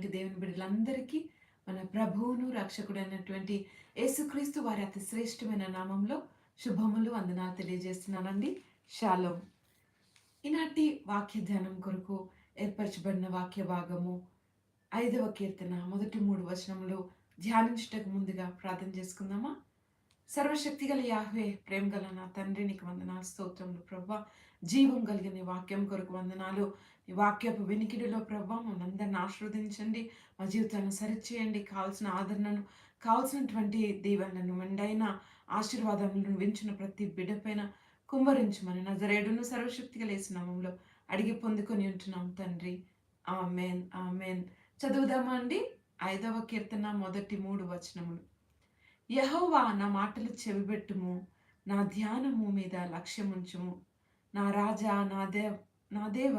దేవుని బిడ్డలందరికీ మన ప్రభువును రక్షకుడైనటువంటి యేసుక్రీస్తు వారి అతి శ్రేష్టమైన నామంలో శుభములు వందనాలు తెలియజేస్తున్నానండి. షాలోం. ఈనాటి వాక్య ధ్యానం కొరకు ఏర్పరచబడిన వాక్య భాగము ఐదవ కీర్తన మొదటి మూడు వచనములు ధ్యానించుటకు ముందుగా ప్రార్థన చేసుకుందామా? సర్వశక్తి గల యాహ్వే ప్రేమ గల నా తండ్రి నీకు వందనాలు స్తోత్రములు ప్రభా జీవం కలిగిన వాక్యం కొరకు వందనాలు. ఈ వాక్యపు వినికిడిలో ప్రభా మనందరిని ఆశీర్వదించండి. మా జీవితాలను సరిచేయండి. కావాల్సిన ఆదరణను కావాల్సినటువంటి దీవెనలను మెండైన ఆశీర్వాదములను వించిన ప్రతి బిడ్డపైన కుమ్మరించమని నజరేడును సర్వశక్తి కలిసినామంలో అడిగి పొందుకొని ఉంటున్నాం తండ్రి. Amen amen. చదువుదామా అండి? ఐదవ కీర్తన మొదటి మూడు వచనములు. యహోవా నా మాటలు చెవిబెట్టుము నా ధ్యానము మీద లక్ష్యముంచుము. నా రాజా నా దేవ్ నా దేవ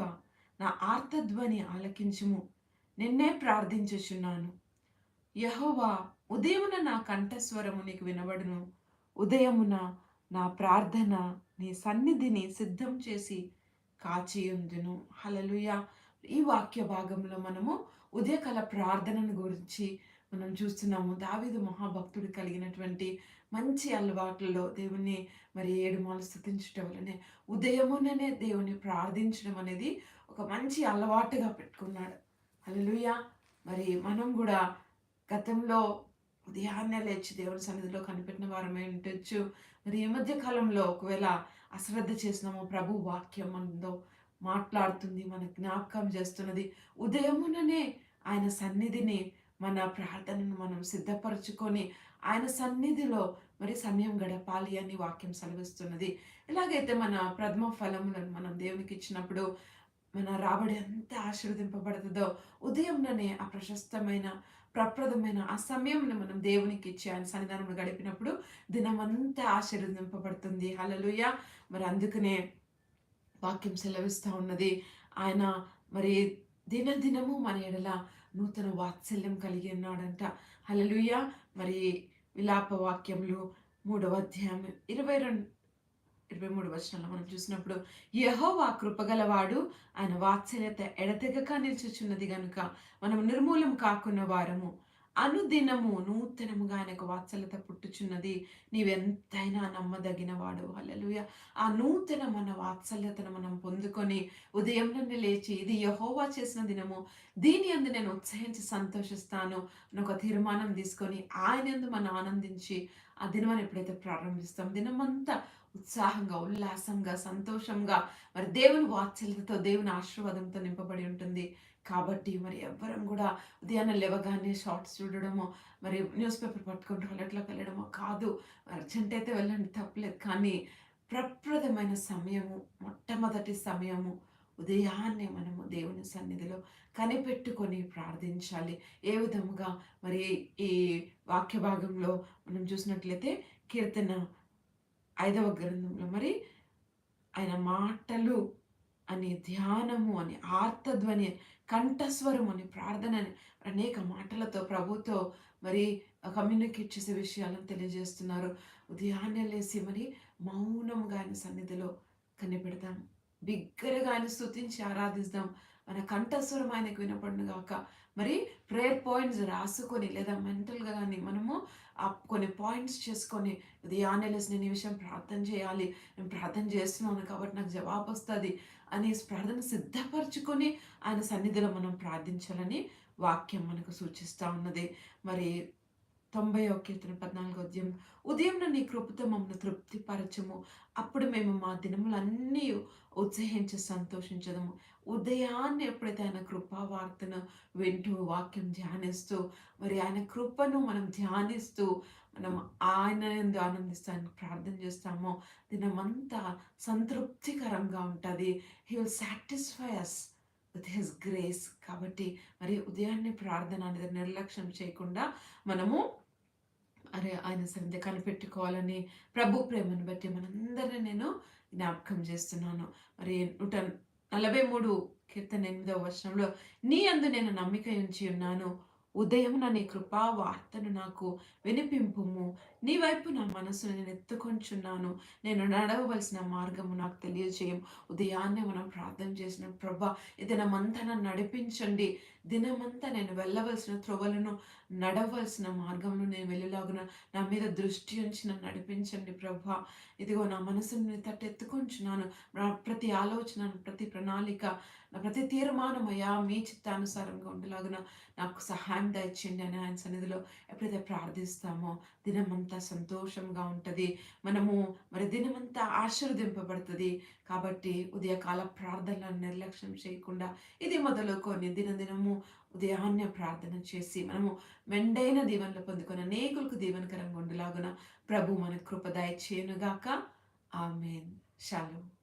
నా ఆర్తధ్వని ఆలకించుము. నిన్నే ప్రార్థించుచున్నాను. యహోవా ఉదయమున నా కంఠస్వరము నీకు వినబడును. ఉదయమున నా ప్రార్థన నీ సన్నిధిని సిద్ధం చేసి కాచియుందును. హలలుయ ఈ వాక్య భాగంలో మనము ఉదయకాల ప్రార్థనను గురించి మనం చూస్తున్నాము. దావిదు మహాభక్తుడు కలిగినటువంటి మంచి అలవాట్లలో దేవుణ్ణి మరి ఏడు మాలు స్థుతించడం వల్లనే ఉదయముననే దేవుని ప్రార్థించడం అనేది ఒక మంచి అలవాటుగా పెట్టుకున్నాడు. హల్లెలూయా! మరి మనం కూడా గతంలో ఉదయాన్నే లేచి దేవుని సన్నిధిలో కనిపెట్టిన వారమే ఉండొచ్చు? మరి ఈ మధ్య కాలంలో ఒకవేళ అశ్రద్ధ చేసినామో ప్రభు వాక్యం అందో మాట్లాడుతుంది మన జ్ఞాపకం చేస్తున్నది. ఉదయముననే ఆయన సన్నిధిని మన ప్రార్థనను మనం సిద్ధపరచుకొని ఆయన సన్నిధిలో మరి సమయం గడపాలి అని వాక్యం సెలవిస్తున్నది. ఎలాగైతే మన ప్రథమ ఫలములను మనం దేవునికి ఇచ్చినప్పుడు మన రాబడి ఎంత ఆశీర్వదింపబడుతుందో ఉదయంలోనే ఆ ప్రశస్తమైన ప్రప్రదమైన ఆ సమయంలో మనం దేవునికి ఇచ్చి ఆయన సన్నిధానంలో గడిపినప్పుడు దినమంతా ఆశీర్వదింపబడుతుంది. హలలుయ మరి అందుకనే వాక్యం సెలవిస్తూ ఉన్నది. ఆయన మరి దినదినము మన ఎడల నూతన వాత్సల్యం కలిగి ఉన్నాడంట. హలలుయ మరి విలాప వాక్యంలో మూడవ అధ్యాయం ఇరవై రెండు ఇరవై మూడు వచనంలో మనం చూసినప్పుడు యహోవా కృపగలవాడు ఆయన వాత్సల్యత ఎడతెగక నిల్చుచున్నది గనుక మనం నిర్మూలం కాకున్న వారము. అనుదినము నూతనముగా ఆయనకు వాత్సల్యత పుట్టుచున్నది. నీవెంతైనా నమ్మదగిన వాడు అలలుయ ఆ నూతన మన వాత్సల్యతను మనం పొందుకొని ఉదయం నుండి లేచి ఇది యహోవా చేసిన దినము. దీని అందు నేను ఉత్సహించి సంతోషిస్తాను. అని ఒక తీర్మానం తీసుకొని ఆయనందు మనం ఆనందించి ఆ దినం ఎప్పుడైతే ప్రారంభిస్తాం దినమంతా ఉత్సాహంగా ఉల్లాసంగా సంతోషంగా మరి దేవుని వాత్సల్యతతో దేవుని ఆశీర్వాదంతో నింపబడి ఉంటుంది. కాబట్టి మరి ఎవ్వరం కూడా ఉదయాన్నే లేవగానే షార్ట్స్ చూడడమో మరి న్యూస్ పేపర్ పట్టుకుంటూ టాయిలెట్లోకి వెళ్ళడమో కాదు. అర్జెంట్ అయితే వెళ్ళండి తప్పలేదు. కానీ ప్రప్రదమైన సమయము మొట్టమొదటి సమయము ఉదయాన్నే మనము దేవుని సన్నిధిలో కనిపెట్టుకొని ప్రార్థించాలి. ఏ విధముగా మరి ఈ వాక్య భాగంలో మనం చూసినట్లయితే కీర్తన ఐదవ గ్రంథంలో మరి ఆయన మాటలు అని ధ్యానము అని ఆర్తధ్వని కంఠస్వరం అని ప్రార్థన అని అనేక మాటలతో ప్రభుతో మరి కమ్యూనికేట్ చేసే విషయాలను తెలియజేస్తున్నారు. ఉదయాన్నే లేసి మరి మౌనంగా ఆయన సన్నిధిలో కనిపెడతాం. బిగ్గరగా ఆయన స్థుతించి ఆరాధిస్తాం. మన కంఠస్వరం ఆయనకు వినపడిన కాక మరి ప్రేయర్ పాయింట్స్ రాసుకొని లేదా మెంటల్గా కానీ మనము కొన్ని పాయింట్స్ చేసుకొని ఉదయాన్నే నేను ఈ విషయం ప్రార్థన చేయాలి. నేను ప్రార్థన చేస్తున్నాను కాబట్టి నాకు జవాబు వస్తుంది అనే ప్రార్థన సిద్ధపరచుకొని ఆయన సన్నిధిలో మనం ప్రార్థించాలని వాక్యం మనకు సూచిస్తూ ఉన్నది. మరి తొంభై కీర్తన పద్నాలుగో ఉదయం ఉదయం నీ కృపతో మమ్మల్ని తృప్తిపరచము. అప్పుడు మేము మా దినములన్నీ ఉత్సహించి సంతోషించదము. ఉదయాన్నే ఎప్పుడైతే ఆయన కృపా వార్తను వింటూ వాక్యం ధ్యానిస్తూ మరి ఆయన కృపను మనం ధ్యానిస్తూ మనం ఆయన ఎందు ఆనందిస్తానికి ప్రార్థన చేస్తామో దినమంతా సంతృప్తికరంగా ఉంటుంది. He will satisfy us with his grace కాబట్టి మరి ఉదయాన్నే ప్రార్థన అనేది నిర్లక్ష్యం చేయకుండా మనము అరే ఆయన సన్నిధి కనిపెట్టుకోవాలని ప్రభు ప్రేమను బట్టి మనందరినీ నేను జ్ఞాపకం చేస్తున్నాను. మరి నూట నలభై మూడు కీర్తన ఎనిమిదవ వర్షంలో నీ అందు నేను నమ్మిక ఉంచి ఉన్నాను. ఉదయం నా నీ కృపా వార్తను నాకు వినిపింపుము. నీ వైపు నా మనసును నేను ఎత్తుకొంచున్నాను. నేను నడవవలసిన మార్గము నాకు తెలియజేయం. ఉదయాన్నే మనం ప్రార్థన చేసిన ప్రభా ఇది మంతన నడిపించండి. దినమంతా నేను వెళ్ళవలసిన త్రోవలను నడవలసిన మార్గంలో నేను వెళ్ళేలాగున నా మీద దృష్టి ఉంచి నన్ను నడిపించండి ప్రభా. ఇదిగో నా మనసుని తట్టెత్తుకొంచున్నాను. నా ప్రతి ఆలోచన ప్రతి ప్రణాళిక నా ప్రతి తీర్మానమయ్యా మీ చిత్తానుసారంగా ఉండేలాగున నాకు సహాయం దయచేయండి అని ఆయన సన్నిధిలో ఎప్పుడైతే ప్రార్థిస్తామో దినమంతా సంతోషంగా ఉంటుంది. మనము మరి దినమంతా ఆశీర్వదింపబడుతుంది. కాబట్టి ఉదయకాల ప్రార్థనలను నిర్లక్ష్యం చేయకుండా ఇది మొదలుకొని దినదినము ఉదయాన్నే ప్రార్థన చేసి మనము మెండైన దీవెనలు పొందుకొని అనేకులకు దీవెనకరంగా ఉండేలాగున ప్రభు మన కృపదాయ చేయనుగాక ఆమెన్. షాలో.